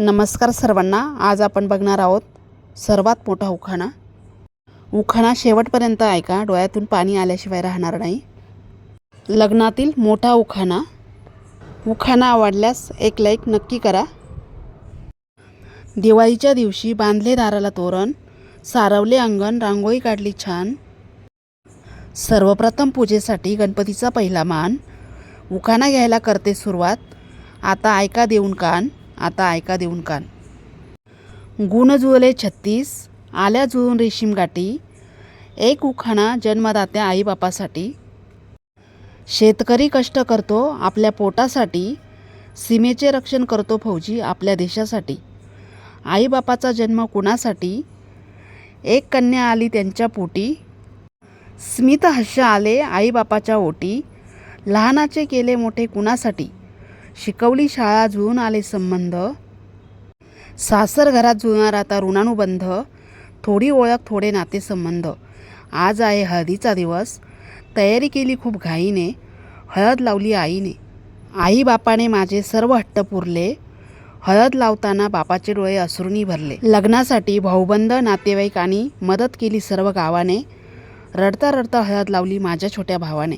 नमस्कार सर्वांना आज आपण बघणार आहोत सर्वात मोठा उखाणा. उखाणा शेवटपर्यंत ऐका डोळ्यातून पाणी आल्याशिवाय राहणार नाही. लग्नातील मोठा उखाणा. उखाणा आवडल्यास एक लाईक नक्की करा. दिवाळीच्या दिवशी बांधले दाराला तोरण सारवले अंगण रांगोळी काढली छान. सर्वप्रथम पूजेसाठी गणपतीचा पहिला मान. उखाणा घ्यायला करते सुरुवात. आता ऐका देऊन कान. आता ऐका देऊन कान. गुण जुळले छत्तीस आल्या जुळून रेशीम गाठी एक उखाणा जन्मदात्या आईबापासाठी. शेतकरी कष्ट करतो आपल्या पोटासाठी सीमेचे रक्षण करतो फौजी आपल्या देशासाठी. आईबापाचा जन्म कुणासाठी? एक कन्या आली त्यांच्या पोटी. स्मित आले आईबापाच्या ओटी. लहानाचे केले मोठे कुणासाठी? शिकवली शाळा जुळून आले संबंध? सासर घरात जुळणार आता ऋणानुबंध? थोडी ओळख थोडे नातेसंबंध आज आहे हळदीचा दिवस. तयारी केली खूप घाईने. हळद लावली आईने. आई बापाने माझे सर्व हट्ट पुरले. हळद लावताना बापाचे डोळे असरूनी भरले. लग्नासाठी भाऊबंद नातेवाईकांनी मदत केली सर्व गावाने. रडता रडता हळद लावली माझ्या छोट्या भावाने.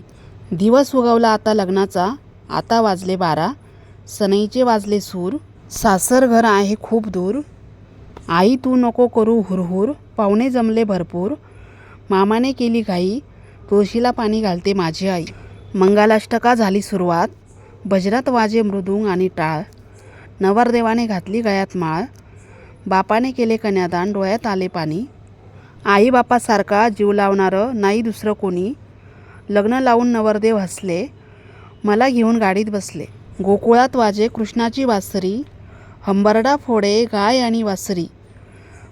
दिवस उगवला आता लग्नाचा. आता वाजले बारा. सनईचे वाजले सूर. सासर घर आहे खूप दूर. आई तू नको करू हुरहुर. पाहुणे जमले भरपूर. मामाने केली घाई. तुळशीला पाणी घालते माझी आई. मंगलाष्टका झाली सुरुवात. भजनात वाजे मृदुंग आणि टाळ. नवरदेवाने घातली गळ्यात माळ. बापाने केले कन्यादान डोळ्यात आले पाणी. आई बापासारखा जीव लावणारं नाही दुसरं कोणी. लग्न लावून नवरदेव हसले. मला घेऊन गाडीत बसले. गोकुळात वाजे कृष्णाची वासरी हंबरडा फोडे गाय आणि वासरी.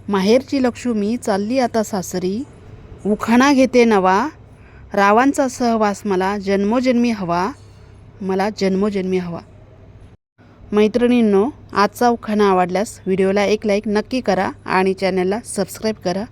माहेरची लक्ष्मी चालली आता सासरी. उखाणा घेते नवा रावांचा सहवास मला जन्मोजन्मी हवा मला जन्मोजन्मी हवा. मैत्रिणींनो आजचा उखाणा आवडल्यास व्हिडिओला एक लाईक नक्की करा आणि चॅनलला सबस्क्राईब करा.